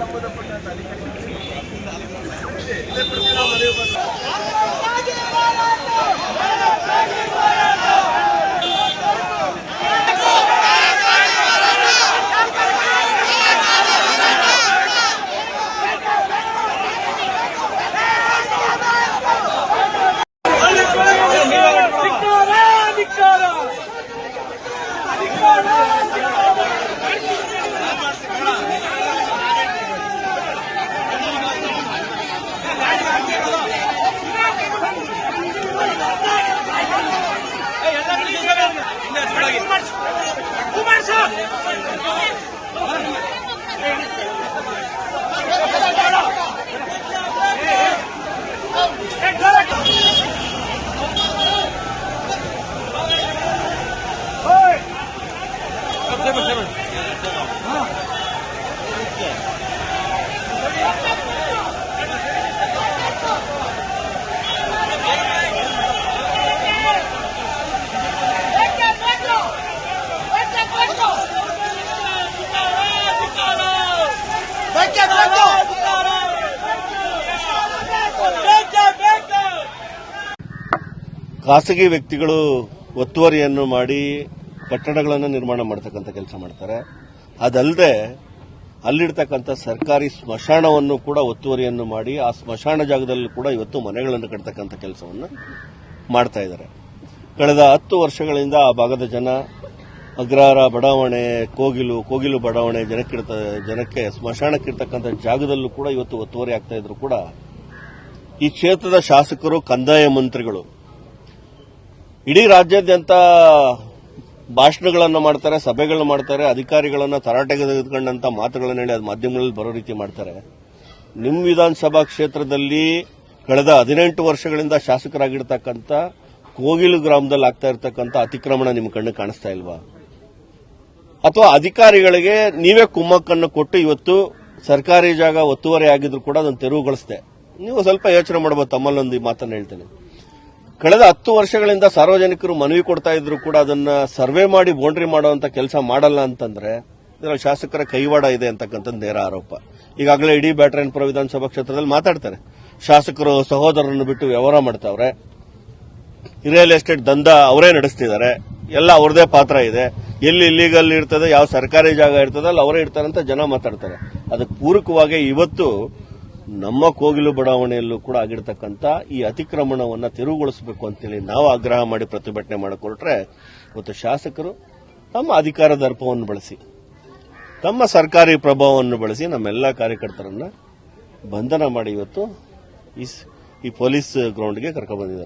ಧಿಕ್ಕಾರ ಧಿಕ್ಕಾರ ಕುಮಾರ್ ಸಾಬ್ ಖಾಸಗಿ ವ್ಯಕ್ತಿಗಳು ಒತ್ತುವರಿಯನ್ನು ಮಾಡಿ ಕಟ್ಟಡಗಳನ್ನು ನಿರ್ಮಾಣ ಮಾಡತಕ್ಕಂಥ ಕೆಲಸ ಮಾಡ್ತಾರೆ. ಅದಲ್ಲದೆ ಅಲ್ಲಿರ್ತಕ್ಕಂಥ ಸರ್ಕಾರಿ ಸ್ಮಶಾನವನ್ನು ಕೂಡ ಒತ್ತುವರಿಯನ್ನು ಮಾಡಿ ಆ ಸ್ಮಶಾನ ಜಾಗದಲ್ಲಿ ಕೂಡ ಇವತ್ತು ಮನೆಗಳನ್ನು ಕಟ್ಟತಕ್ಕಂಥ ಕೆಲಸವನ್ನು ಮಾಡ್ತಾ ಇದ್ದಾರೆ. ಕಳೆದ ಹತ್ತು ವರ್ಷಗಳಿಂದ ಆ ಭಾಗದ ಜನ ಅಗ್ರಹಾರ ಬಡಾವಣೆ, ಕೋಗಿಲು ಕೋಗಿಲು ಬಡಾವಣೆ ಜನಕ್ಕಿರ್ತ ಜನಕ್ಕೆ ಸ್ಮಶಾನಕ್ಕಿರ್ತಕ್ಕಂಥ ಜಾಗದಲ್ಲೂ ಕೂಡ ಇವತ್ತು ಒತ್ತುವರಿ ಆಗ್ತಾ ಇದ್ರು ಕೂಡ ಈ ಕ್ಷೇತ್ರದ ಶಾಸಕರು, ಕಂದಾಯ ಮಂತ್ರಿಗಳು ಇಡೀ ರಾಜ್ಯಾದ್ಯಂತ ಭಾಷಣಗಳನ್ನು ಮಾಡ್ತಾರೆ, ಸಭೆಗಳನ್ನ ಮಾಡ್ತಾರೆ, ಅಧಿಕಾರಿಗಳನ್ನು ತರಾಟೆಗೆ ತೆಗೆದುಕೊಂಡಂತ ಮಾತುಗಳನ್ನು ಹೇಳಿ ಅದು ಮಾಧ್ಯಮಗಳಲ್ಲಿ ಬರೋ ರೀತಿ ಮಾಡ್ತಾರೆ. ನಿಮ್ಮ ವಿಧಾನಸಭಾ ಕ್ಷೇತ್ರದಲ್ಲಿ ಕಳೆದ ಹದಿನೆಂಟು ವರ್ಷಗಳಿಂದ ಶಾಸಕರಾಗಿರ್ತಕ್ಕಂಥ ಕೋಗಿಲು ಗ್ರಾಮದಲ್ಲಿ ಆಗ್ತಾ ಇರತಕ್ಕಂಥ ಅತಿಕ್ರಮಣ ನಿಮ್ಮ ಕಣ್ಣು ಕಾಣಿಸ್ತಾ ಇಲ್ವಾ? ಅಥವಾ ಅಧಿಕಾರಿಗಳಿಗೆ ನೀವೇ ಕುಮ್ಮಕ್ಕನ್ನು ಕೊಟ್ಟು ಇವತ್ತು ಸರ್ಕಾರಿ ಜಾಗ ಒತ್ತುವರಿ ಆಗಿದ್ರು ಕೂಡ ಅದನ್ನು ತೆರವುಗೊಳಿಸಿದೆ. ನೀವು ಸ್ವಲ್ಪ ಯೋಚನೆ ಮಾಡಬಹುದು ತಮ್ಮಲ್ಲೊಂದು ಈ ಮಾತನ್ನು ಹೇಳ್ತೇನೆ. ಕಳೆದ ಹತ್ತು ವರ್ಷಗಳಿಂದ ಸಾರ್ವಜನಿಕರು ಮನವಿ ಕೊಡ್ತಾ ಇದ್ರು ಕೂಡ ಅದನ್ನ ಸರ್ವೆ ಮಾಡಿ ಬೌಂಡ್ರಿ ಮಾಡುವಂತ ಕೆಲಸ ಮಾಡಲ್ಲ ಅಂತಂದ್ರೆ ಇದರಲ್ಲಿ ಶಾಸಕರ ಕೈವಾಡ ಇದೆ ಅಂತಕ್ಕಂಥ ನೇರ ಆರೋಪ. ಈಗಾಗಲೇ ಇಡೀ ಬ್ಯಾಟರಾಯನಪುರ ವಿಧಾನಸಭಾ ಕ್ಷೇತ್ರದಲ್ಲಿ ಮಾತಾಡ್ತಾರೆ. ಶಾಸಕರು ಸಹೋದರರನ್ನು ಬಿಟ್ಟು ವ್ಯವಹಾರ ಮಾಡ್ತಾವ್ರೆ. ರಿಯಲ್ ಎಸ್ಟೇಟ್ ದಂಧ ಅವರೇ ನಡೆಸ್ತಿದ್ದಾರೆ. ಎಲ್ಲ ಅವ್ರದೇ ಪಾತ್ರ ಇದೆ. ಎಲ್ಲಿ ಇಲ್ಲಿಗಲ್ ಇರ್ತದೆ, ಯಾವ ಸರ್ಕಾರಿ ಜಾಗ ಇರ್ತದೆ, ಅಲ್ಲಿ ಅವರೇ ಇರ್ತಾರೆ ಅಂತ ಜನ ಮಾತಾಡ್ತಾರೆ. ಅದಕ್ಕೆ ಪೂರಕವಾಗಿ ಇವತ್ತು ನಮ್ಮ ಕೋಗಿಲು ಬಡಾವಣೆಯಲ್ಲೂ ಕೂಡ ಆಗಿರ್ತಕ್ಕಂಥ ಈ ಅತಿಕ್ರಮಣವನ್ನು ತೆರವುಗೊಳಿಸಬೇಕು ಅಂತೇಳಿ ನಾವು ಆಗ್ರಹ ಮಾಡಿ ಪ್ರತಿಭಟನೆ ಮಾಡಿಕೊಟ್ರೆ ಇವತ್ತು ಶಾಸಕರು ತಮ್ಮ ಅಧಿಕಾರ ದರ್ಪವನ್ನು ಬಳಸಿ, ತಮ್ಮ ಸರ್ಕಾರಿ ಪ್ರಭಾವವನ್ನು ಬಳಸಿ ನಮ್ಮೆಲ್ಲ ಕಾರ್ಯಕರ್ತರನ್ನ ಬಂಧನ ಮಾಡಿ ಇವತ್ತು ಈ ಪೊಲೀಸ್ ಗ್ರೌಂಡ್ಗೆ ಕರ್ಕೊಂಡ್ಬಂದಿದ್ದಾರೆ